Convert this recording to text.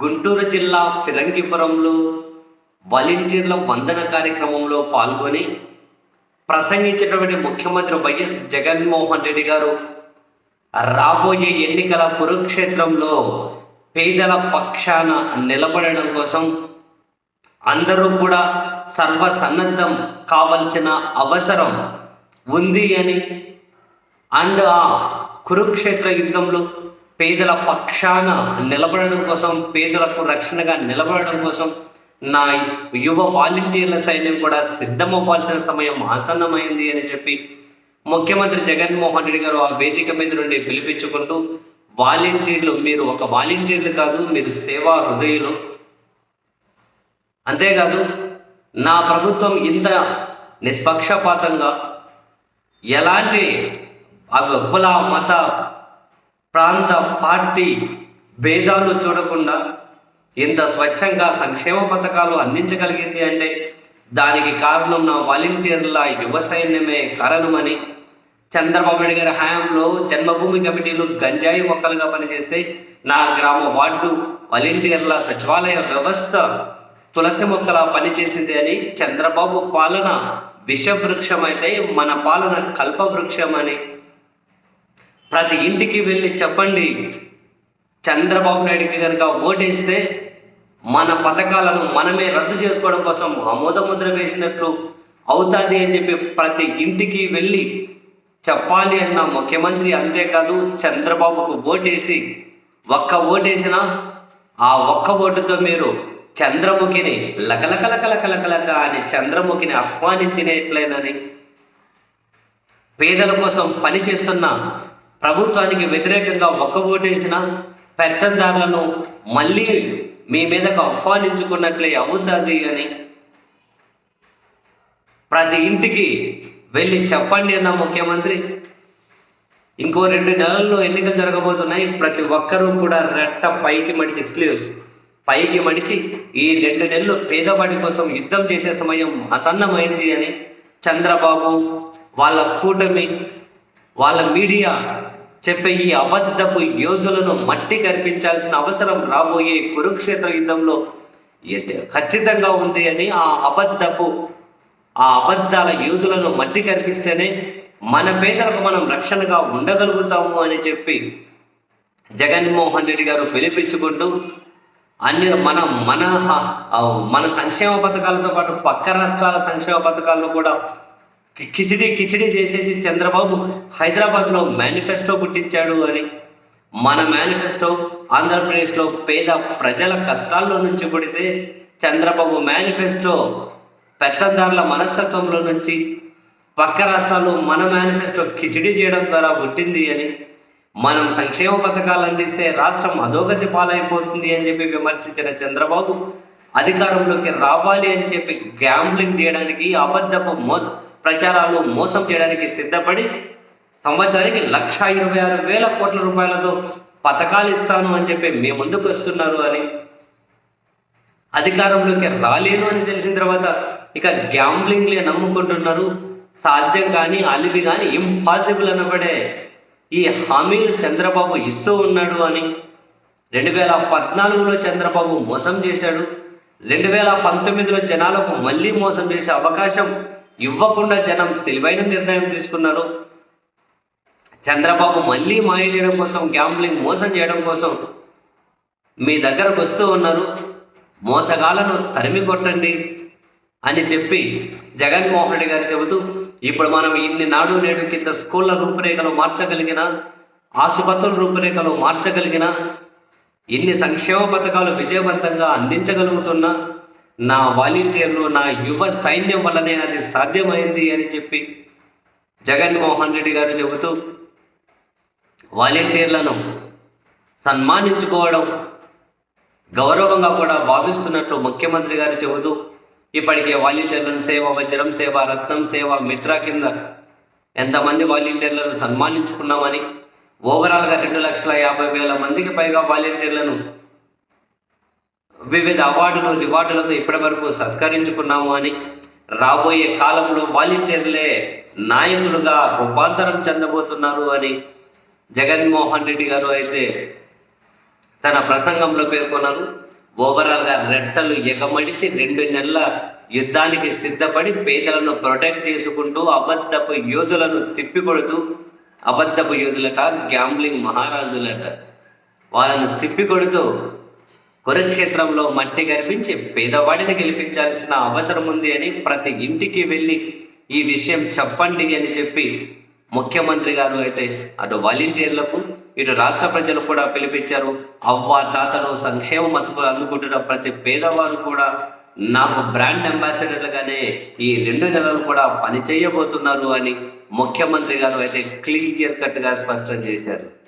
గుంటూరు జిల్లా ఫిరంగిపురంలో వాలంటీర్ల వందన కార్యక్రమంలో పాల్గొని ప్రసంగించినటువంటి ముఖ్యమంత్రి వైఎస్ జగన్మోహన్ రెడ్డి గారు రాబోయే ఎన్నికల కురుక్షేత్రంలో పేదల పక్షాన నిలబడడం కోసం అందరూ కూడా సర్వసన్నద్ధం కావలసిన అవసరం ఉంది అని అండ్ ఆ కురుక్షేత్ర యుద్ధంలో పేదల పక్షాన నిలబడడం కోసం పేదలకు రక్షణగా నిలబడడం కోసం నా యువ వాలంటీర్ల సైన్యం కూడా సిద్ధమవ్వాల్సిన సమయం ఆసన్నమైంది అని చెప్పి ముఖ్యమంత్రి జగన్మోహన్ రెడ్డి గారు ఆ వేదిక మీద నుండి పిలిపించుకుంటూ వాలంటీర్లు మీరు ఒక వాలంటీర్లు కాదు మీరు సేవా హృదయులు. అంతేకాదు నా ప్రభుత్వం ఇంత నిష్పక్షపాతంగా ఎలాంటి కుల మత ప్రాంత పార్టీ భేదాలు చూడకుండా ఇంత స్వచ్ఛంగా సంక్షేమ పథకాలు అందించగలిగింది అంటే దానికి కారణం నా వాలంటీర్ల యువ సైన్యమే కారణమని చంద్రబాబు నాయుడు గారి హయాంలో జన్మభూమి కమిటీలు గంజాయి మొక్కలుగా పనిచేస్తే నా గ్రామ వార్డు వాలంటీర్ల సచివాలయ వ్యవస్థ తులసి మొక్కల పనిచేసింది అని చంద్రబాబు పాలన విషవృక్షమైతే మన పాలన కల్పవృక్షం అని ప్రతి ఇంటికి వెళ్ళి చెప్పండి. చంద్రబాబు నాయుడికి కనుక ఓటేస్తే మన పథకాలను మనమే రద్దు చేసుకోవడం కోసం ఆమోద ముద్ర వేసినట్లు అవుతుంది అని చెప్పి ప్రతి ఇంటికి వెళ్ళి చెప్పాలి అన్న ముఖ్యమంత్రి అంతేకాదు చంద్రబాబుకు ఓటేసి ఒక్క ఓటేసినా ఆ ఒక్క ఓటుతో మీరు చంద్రముఖిని లకలకలకలకలకలక అని చంద్రముఖిని ఆహ్వానించినట్లేనని పేదల కోసం పనిచేస్తున్న ప్రభుత్వానికి వ్యతిరేకంగా ఒక్క ఓటేసిన పెత్తందారులను మళ్ళీ మీ మీదకు ఆహ్వానించుకున్నట్లే అవుతుంది అని ప్రతి ఇంటికి వెళ్ళి చెప్పండి అన్న ముఖ్యమంత్రి. ఇంకో రెండు నెలల్లో ఎన్నికలు జరగబోతున్నాయి. ప్రతి ఒక్కరూ కూడా రెట్ట పైకి మడిచి స్లీవ్స్ పైకి మడిచి ఈ రెండు నెలలు పేదవాడి కోసం యుద్ధం చేసే సమయం అసన్నమైంది అని చంద్రబాబు వాళ్ళ కూటమి వాళ్ళ మీడియా చెప్పే ఈ అబద్ధపు యోధులను మట్టి కనిపించాల్సిన అవసరం రాబోయే కురుక్షేత్ర యుద్ధంలో ఖచ్చితంగా ఉంది అని ఆ అబద్ధపు ఆ అబద్ధాల యోధులను మట్టి కనిపిస్తేనే మన పేదలకు మనం రక్షణగా ఉండగలుగుతాము అని చెప్పి జగన్మోహన్ రెడ్డి గారు పిలిపించుకుంటూ అన్ని మన మన మన సంక్షేమ పథకాలతో పాటు పక్క రాష్ట్రాల సంక్షేమ పథకాలను కూడా కిచిడి కిచిడి చేసేసి చంద్రబాబు హైదరాబాద్లో మేనిఫెస్టో పుట్టించాడు అని. మన మేనిఫెస్టో ఆంధ్రప్రదేశ్లో పేద ప్రజల కష్టాల్లో నుంచి పుడితే చంద్రబాబు మేనిఫెస్టో పెత్తందారుల మనస్తత్వంలో నుంచి పక్క రాష్ట్రాల్లో మన మేనిఫెస్టో కిచిడి చేయడం ద్వారా పుట్టింది అని. మనం సంక్షేమ పథకాలు అందిస్తే రాష్ట్రం అధోగతి పాలైపోతుంది అని చెప్పి విమర్శించిన చంద్రబాబు అధికారంలోకి రావాలి అని చెప్పి గ్యాంబ్లింగ్ చేయడానికి అబద్ధపు మోసం ప్రచారాలు మోసం చేయడానికి సిద్ధపడి సంవత్సరానికి లక్ష ఇరవై ఆరు వేల కోట్ల రూపాయలతో పథకాలు ఇస్తాను అని చెప్పి మీ ముందుకు వస్తున్నారు అని. అధికారంలోకి రాలేను అని తెలిసిన తర్వాత ఇక గ్యాంబ్లింగ్లే నమ్ముకుంటున్నారు. సాధ్యం కానీ అలివి కానీ ఇంపాసిబుల్ అనబడే ఈ హామీలు చంద్రబాబు ఇస్తూ ఉన్నాడు అని. రెండు వేల పద్నాలుగులో చంద్రబాబు మోసం చేశాడు. రెండు వేల పంతొమ్మిదిలో జనాలకు మళ్ళీ మోసం చేసే అవకాశం ఇవ్వకుండా జనం తెలివైన నిర్ణయం తీసుకున్నారు. చంద్రబాబు మళ్ళీ మాయ చేయడం కోసం గ్యాంబ్లింగ్ మోసం చేయడం కోసం మీ దగ్గరకు వస్తూ ఉన్నారు. మోసగాలను తరిమి కొట్టండి అని చెప్పి జగన్మోహన్ రెడ్డి గారు చెబుతూ ఇప్పుడు మనం ఇన్ని నాడు నేడు కింద స్కూళ్ళ రూపురేఖలు మార్చగలిగిన ఆసుపత్రుల రూపురేఖలు మార్చగలిగిన ఇన్ని సంక్షేమ పథకాలు విజయవంతంగా అందించగలుగుతున్నా నా వాలంటీర్లు నా యువ సైన్యం వల్లనే అది సాధ్యమైంది అని చెప్పి జగన్మోహన్ రెడ్డి గారు చెబుతూ వాలంటీర్లను సన్మానించుకోవడం గౌరవంగా కూడా భావిస్తున్నట్టు ముఖ్యమంత్రి గారు చెబుతూ ఇప్పటికే వాలంటీర్లను సేవ వజ్రం సేవ రత్నం సేవ మిత్ర కింద ఎంతమంది వాలంటీర్లను సన్మానించుకున్నామని ఓవరాల్గా రెండు లక్షల యాభై వేల మందికి పైగా వాలంటీర్లను వివిధ అవార్డులు రివార్డులతో ఇప్పటి వరకు సత్కరించుకున్నాము అని రాబోయే కాలంలో వాలంటీర్లే నాయకులుగా రూపాంతరం చెందబోతున్నారు అని జగన్మోహన్ రెడ్డి గారు అయితే తన ప్రసంగంలో పేర్కొన్నారు. ఓవరాల్గా రెట్టలు ఎగమడిచి రెండు నెలల యుద్ధానికి సిద్ధపడి పేదలను ప్రొటెక్ట్ చేసుకుంటూ అబద్ధపు యోధులను తిప్పికొడుతూ అబద్ధపు యోధులట గ్యాంబ్లింగ్ మహారాజులట వాళ్ళను తిప్పికొడుతూ కురుక్షేత్రంలో మట్టి గర్పించి పేదవాడిని గెలిపించాల్సిన అవసరం ఉంది అని ప్రతి ఇంటికి వెళ్ళి ఈ విషయం చెప్పండి అని చెప్పి ముఖ్యమంత్రి గారు అయితే అటు వాలంటీర్లకు ఇటు రాష్ట్ర ప్రజలు కూడా పిలిపించారు. అవ్వ తాతలు సంక్షేమ మతుకులు అందుకుంటున్న ప్రతి పేదవారు కూడా నాకు బ్రాండ్ అంబాసిడర్లుగానే ఈ రెండు నెలలు కూడా పని చేయబోతున్నారు అని ముఖ్యమంత్రి గారు అయితే క్లియర్ కట్గా స్పష్టం చేశారు.